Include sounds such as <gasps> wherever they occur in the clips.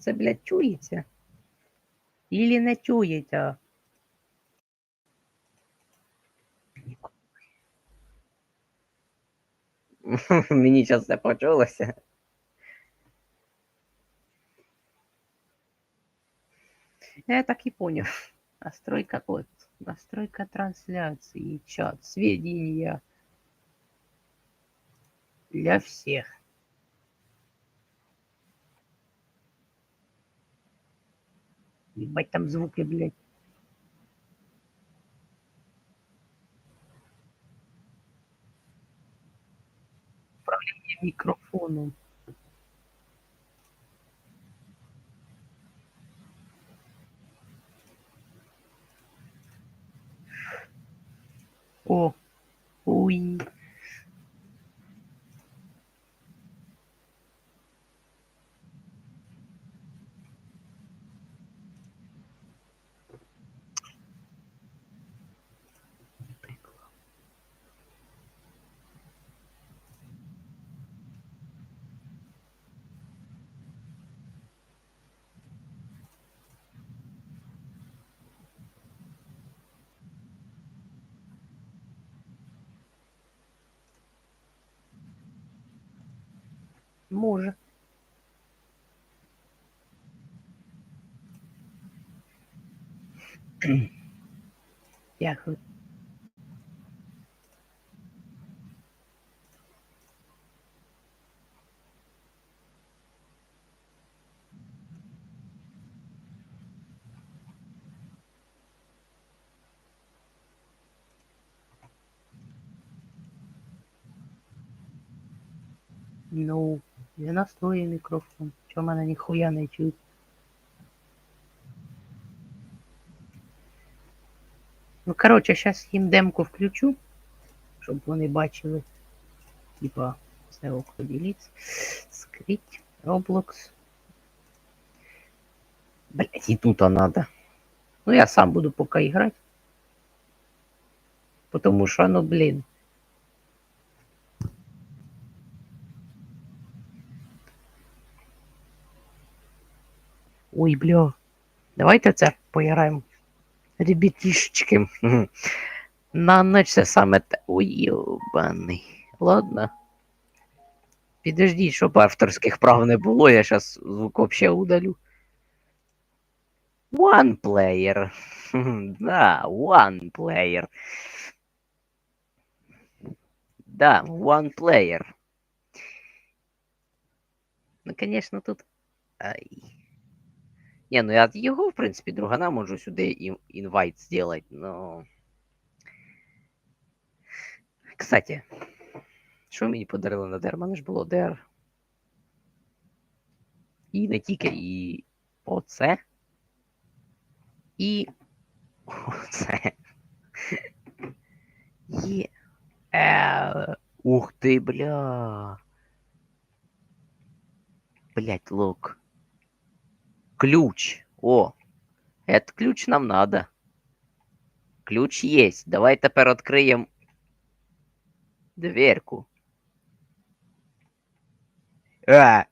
це, блядь, чується? Ілі не чується? <laughs> Мені зараз не почулося. Я так и понял. Настройка, вот, настройка трансляции, чат, сведения для всех. Ебать там звуки, блядь. Управление микрофоном. О, уй. Може. Дякую. Ну, я настрою мікрофон. Чого мене ніхуя не чуть? Ну, коротше, зараз їм демку включу, щоб вони бачили. Типа, це окно діліться. Скрить, Roblox. Блять, і тут надо. Ну, я сам буду поки грати. Потому що, ну, блін. Ой, бля. Давайте це поіграємо. Ребятішечки. Мгм. На ніч це саме те. Ой, йобаний. Ладно. Підождіть, щоб авторських прав не було, я зараз звук вообще удалю. One player. Хм, Да, one player. Да, one player. Ну, конечно, тут. Ай. Не, ну я от його, в принципі, другана можу сюди ін- інвайт сделать, но. Кстати, що мені подарили на DR? У мене ж було DR. І не тільки, і оце. І оце. Є. Е, ух ти, бля. Блять, лук. Ключ. О, этот ключ нам надо. Ключ есть. Давай тепер відкриємо дверку. А!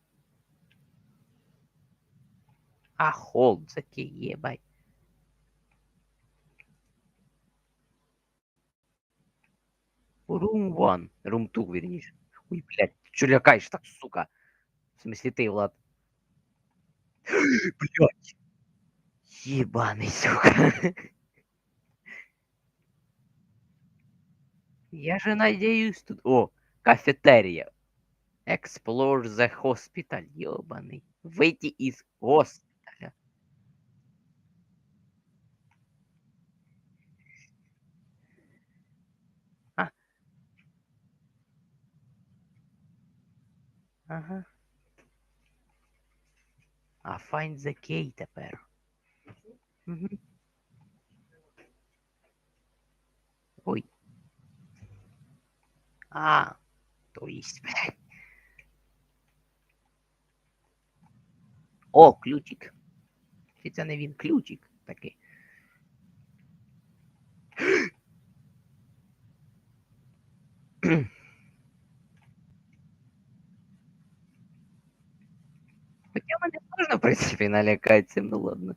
А холд такий, єбать. Room 1. Room 2, верніше. Ой, блядь, чо лякаєш так, сука? В смысле ти, Влад? Блядь. Ебаный, сука. Я же надеюсь тут... О, кафетерия. Explore the hospital, ебаный. Выйти из госпиталя. А. Ага. А find the key тепер. Угу. Ой. А, то есть. О, ключик. Чи це не він ключик такий? мене можна, в принципі, налякати цим, ну ладно.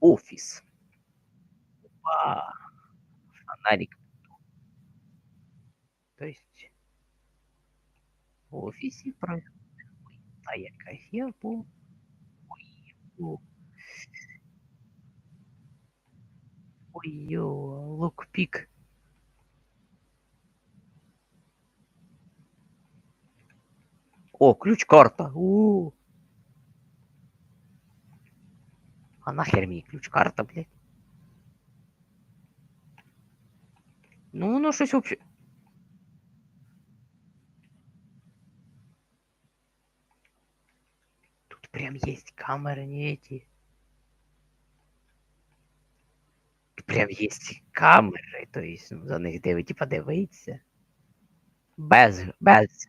Офіс. Опа. Фонарик. То есть в офісі про та якась я був. Ой, о. Ой, йо, локпік. О, ключ-карта. А нахер мені ключ-карта, блядь? Ну, воно щось вообще. Тут прям есть камеры, не эти. Тут прям есть камери, то есть ну, за них диви, подивитися. Без, без.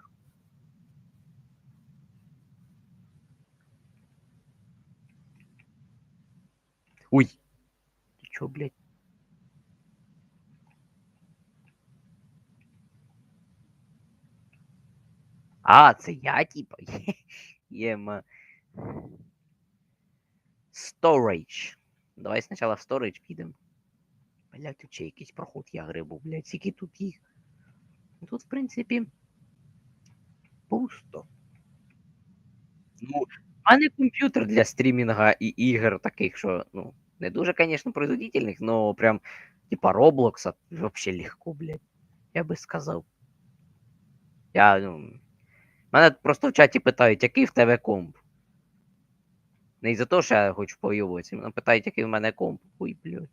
Ой. Ти чо, блядь? А, це я, типа. <laughs> Єма. Storage. Давай спочатку в storage підемо. Блять, тут ще якийсь проход я грибу, блять, скільки тут їх. Тут, в принципі, пусто. Ну, в мене комп'ютер для стрімінга і ігор таких, що, ну, не дуже, звісно, производительних, но прям, типа Роблокса, вообще легко, блядь. Я би сказав. Я, ну. Мене просто в чаті питають, який в тебе комп. Не із-за того, що я хочу повоюватися. Мене питають, який в мене комп. Ой, блядь.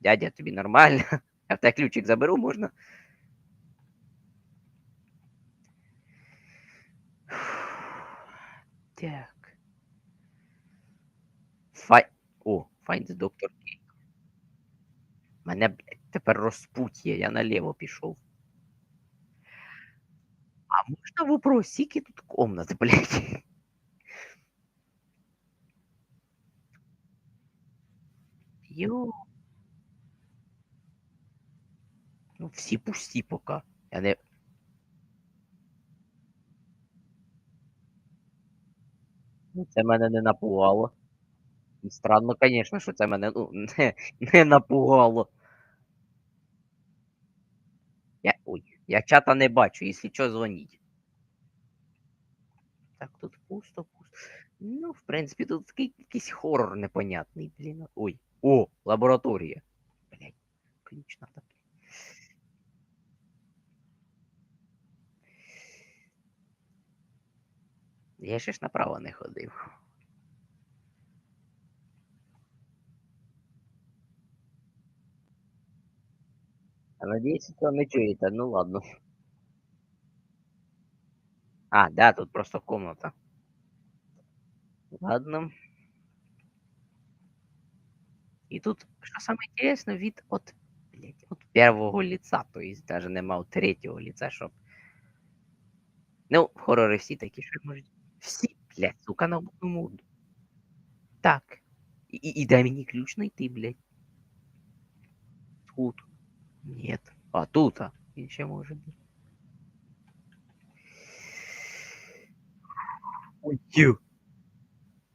Дядя, тобі нормально? <laughs> Я в тебе ключик заберу, можна? Так. Фай... О, find the Dr. K. Мене, блядь, тепер розпутє, я наліво пішов. А можна вопрос, скільки тут комнат, <laughs> блядь? Йо. Ну, всі пусті поки. Я не. Ну, Це мене не напугало. Странно, звісно, що це мене ну, не, <laughs> не напугало. Я, ой, я чата не бачу, якщо що, дзвоніть. Так, тут пусто, пусто. Ну, в принципі, тут такий якийсь хоррор непонятний, блін. Ой. О, лабораторія. Блять, ключ надо. Я ще ж направо не ходив. Надіюсь, що не чуєте, ну ладно. А, да, тут просто комната. Ладно. И тут, что самое интересное, вид от, блядь, от первого лица, то есть даже нема от третьего лица, щоб. Ну, хоррори всі такі, що можуть. Всі, блядь, сука, на одному. Так. І, і, і дай мені ключ знайти, блядь. Тут. Нет. А, тут, а. Він ще може бути. Ой, ю.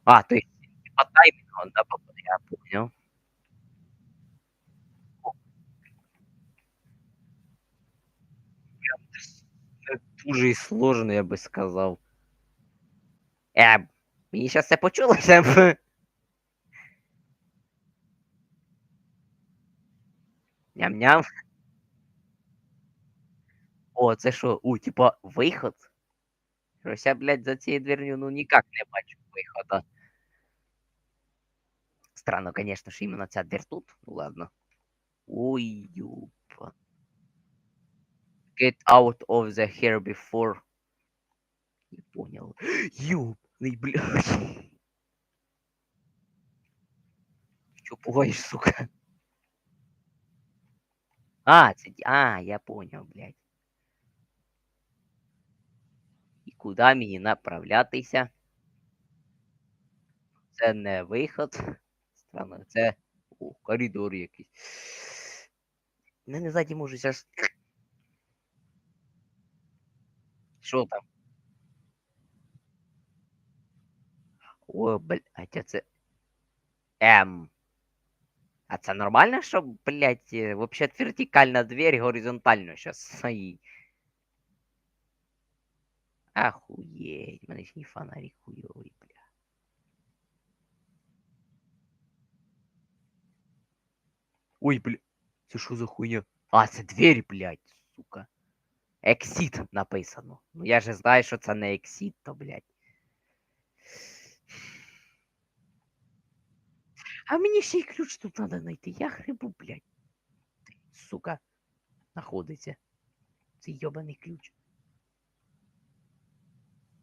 А, то есть по таймингу он, да, походу, я понял. Прям с- э, дуже і сложно, я би сказав. Е, мені зараз це почулося. б. Ням-ням. О, це що? У, типа, виход? Щось я, блядь, за цією дверню, ну ніяк не бачу вихода. Странно, конечно, що іменно ця дверь тут. Ну ладно. Ой, юпа. Get out of the here before. Не понял. Ёбаный, блядь. Чё пугаешь, сука? А, це... ді- А, я понял, блядь. І куди мені направлятися? Це не виход. Странно, це О, коридор якийсь. Мене ззаді може зараз. Що там? О, блядь, а це. М. А це нормально, що, блядь, е, вообще вертикальна дверь горизонтально зараз стоїть? Охуеть, в мене ж не фонарик хуйовий, бля. Ой, бля, це що за хуйня? А, це двері, блядь, сука. Exit написано. Ну я же знаю, що це не Exit, то, блядь. А мені ще й ключ тут треба знайти. Я грибу, блядь. Сука, знаходиться. Цей йобаний ключ.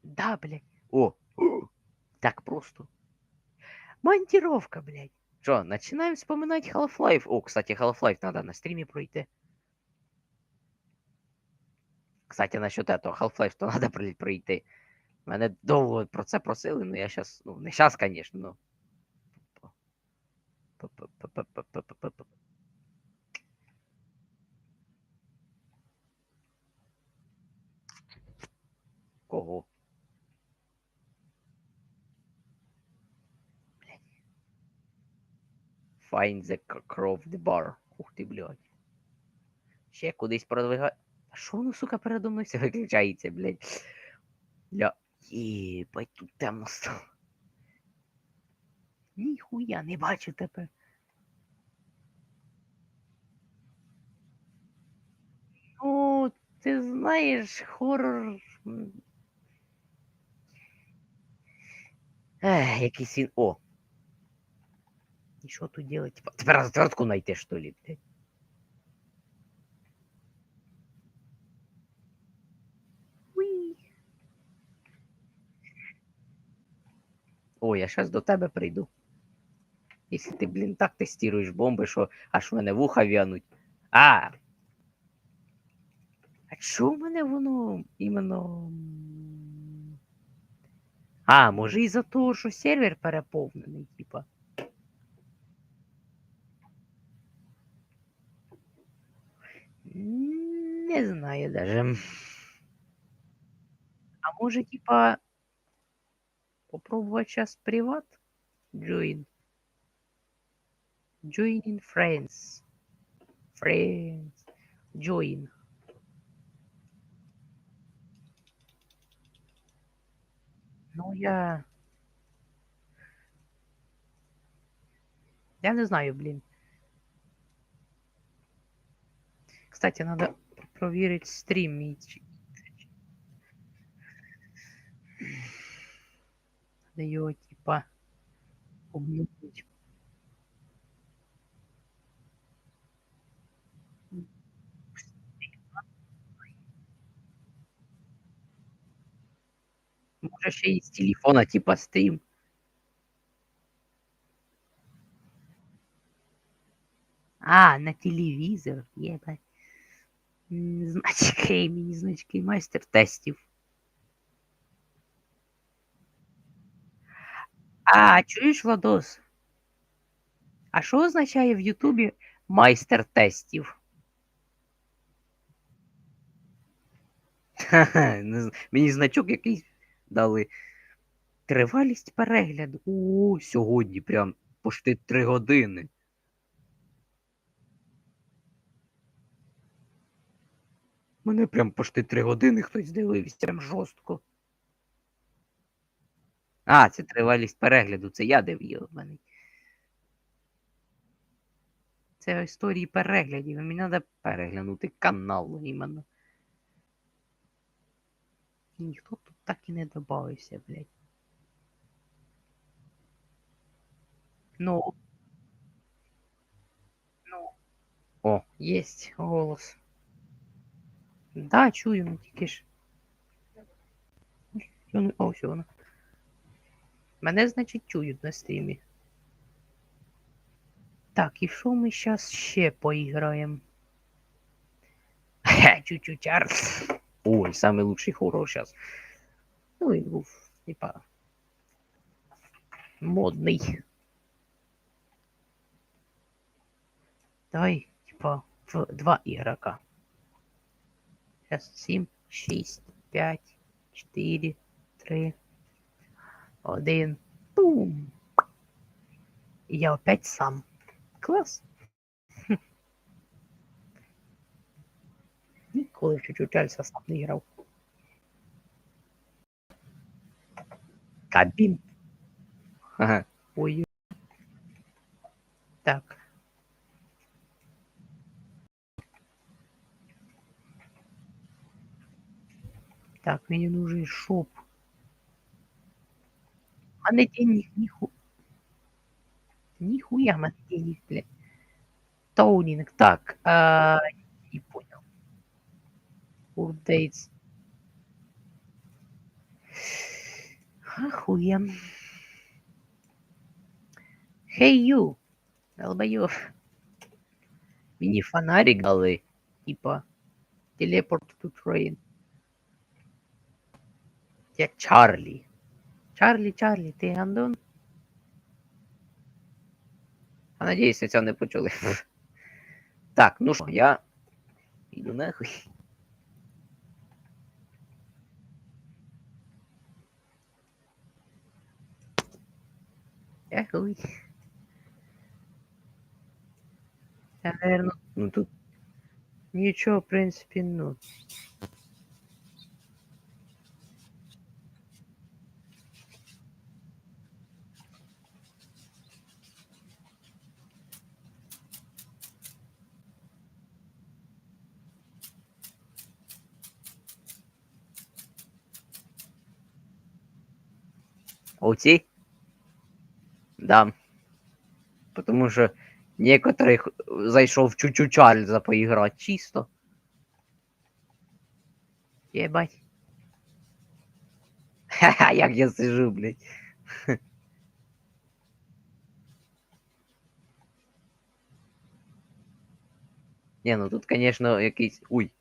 Да, блядь. О, <gasps> так просто. Монтировка, блядь. Что, начинаем вспоминать Half-Life. О, кстати, Half-Life надо на стриме пройти. Кстати, насчет этого Half-Life, то <laughs> надо про- пройти. Мене довго про це просили, но я сейчас, ну, не сейчас, конечно, но. Кого? Find the crow of the bar. Ух ти, блядь. Ще кудись продвигає. А що воно, сука, передо мною все виключається, блядь? Ля. Єбать, тут темно стало. Ніхуя не бачу тепер. Ну, ти знаєш, хорор. Ех, якийсь він. О. І що тут делать? Тепер розвертку знайти, що ли. О, я щас до тебе прийду. Якщо ти, блін, так тестуєш бомби, що аж в мене вуха в'януть. А! А чого в мене воно іменно. А, може із-за того, що сервер переповнений, типа. Не знаю даже. А може, типа, попробовать сейчас приват? Join. Join in friends. Friends. Join. Ну, я... Я не знаю, блин. Кстати, надо проверить стрим. Надо його, типа, обновить. Може ще й з телефона, типа, стрім. А, на телевізор, єбать. М, Значки, мені значки майстер тестів. А, чуєш, Владос? А що означає в Ютубі майстер тестів? Ха-ха, не з- Мені значок якийсь дали. Тривалість перегляду. О, сьогодні прям пошти три години. Мене прям пошти три години хтось дивився, прям жорстко. А, це тривалість перегляду, це я див'єбаний. Це історії переглядів. Мені треба переглянути канал іменно. Ніхто тут так і не додався, блядь. Ну. Ну. О, єсть голос. Да, чую, ну тільки ж. О, все воно. Мене, значить, чують на стрімі. Так, і що ми зараз ще поіграємо? <laughs> Хе, чуть-чуть Чарльз. Ой, самый лучший хоррор сейчас. Ну и був, типа, модний. Давай, типа, в два игрока. Сейчас 7, 6, 5, 4, 3, 1. Бум! И я опять сам. Класс. Ніколи в чуть-чуть Альса сам не грав. Кабін. Ага. Ой. Так. Так, мне нужен шоп. А на денег ниху... Нихуя на денег, блядь. Тоунинг. Так, а, не Урдейтс. Охуен. Hey you, долбоёб. Мені фонарик дали. Типа, телепорт to train. Я Чарлі. Чарлі, Чарлі, ти гандон? А надіюсь, цього не почули. Так, ну що, я іду нахуй. Я хуй. Я, наверное, ну тут нічого, в принципі, ну. Оці? Да. Потому що некоторых зайшов чуть-чуть Чарльза поіграти чисто. Єбать. Ха-ха, я сижу, блядь. <laughs> Не, ну тут, конечно, якийсь. Уй.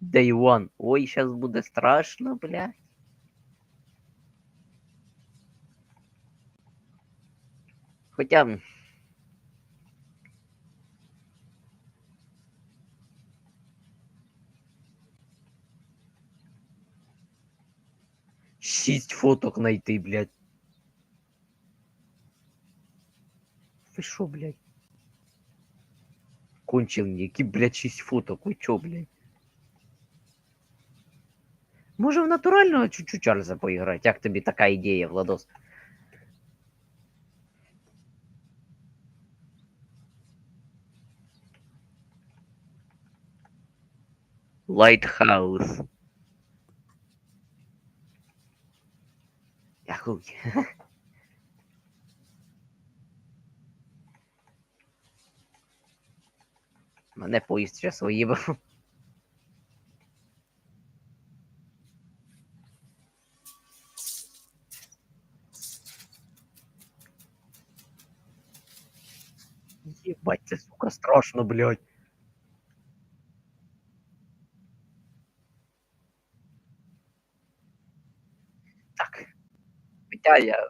Day one. Ой, сейчас буде страшно, блядь. Хоча. м, Шість фоток знайти, блядь. Ви що, блядь? Кончені, які, блядь, шість фоток, ви чо, блядь? Може в натурального чуть-чуть Чарльза поіграти? Як тобі така ідея, Владос? Лайтхаус. Я хуй. Мене поїзд зараз виїбав. Єбать, це сука страшно, блядь. Так. Я.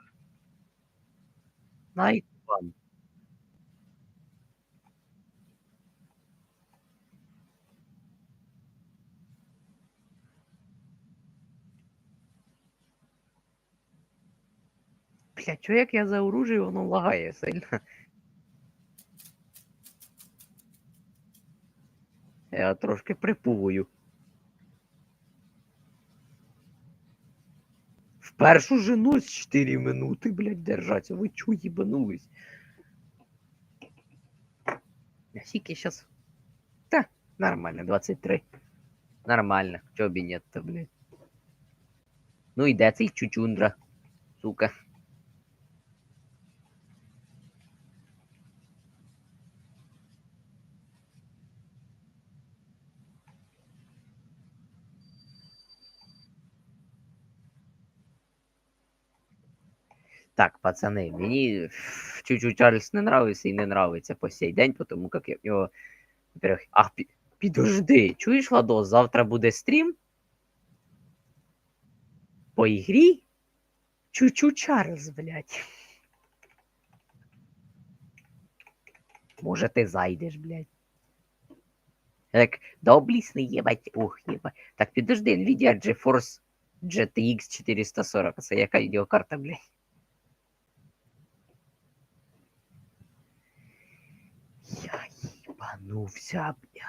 Найт ван. Бля, чо як я заоружую, воно лагає сильно. Я трошки припугую. першу жену з 4 минути, блядь, держаться. Ви чу їбанулись? Скільки сейчас? Та, нормально, 23. Нормально. Чо б і нет-то, блядь. Ну і де цей чучундра? Сука. Так, пацани, мені чуть-чуть Чарльз не нравиться і не нравиться по сей день, тому як я в нього. Во-первых, пі- підожди, чуєш, Ладос, завтра буде стрім? По ігрі? Чуть-чуть Чарльз, блядь. Може, ти зайдеш, блядь. Так, доблісний, єбать. Ух, єбать. Так, підожди, Nvidia GeForce GTX 440. Це яка відеокарта, блядь? Ебанулся, блядь.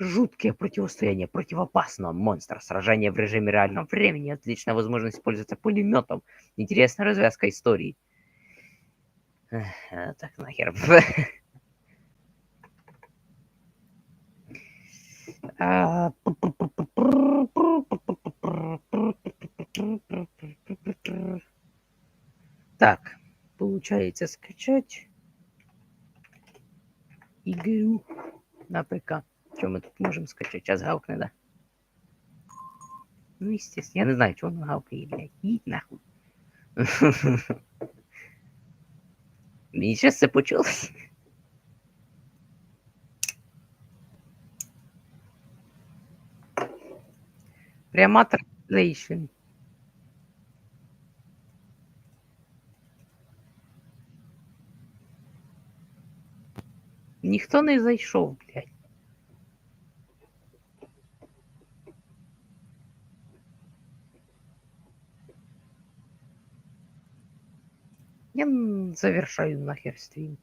Жуткое противостояние против опасного монстра. Сражение в режиме реального времени. Отличная возможность пользоваться пулеметом. Интересная развязка истории. А, Так нахер. Так, получается скачать игру на ПК. Что мы тут можем скачать? Сейчас гаукне, да? Ну, естественно. Я не знаю, чего он гаукает, блядь. Идь нахуй. <laughs> Мені щось це почулось. Пряма транслейшн. Ніхто не зайшов, блядь. Я завершаю нахер стрім.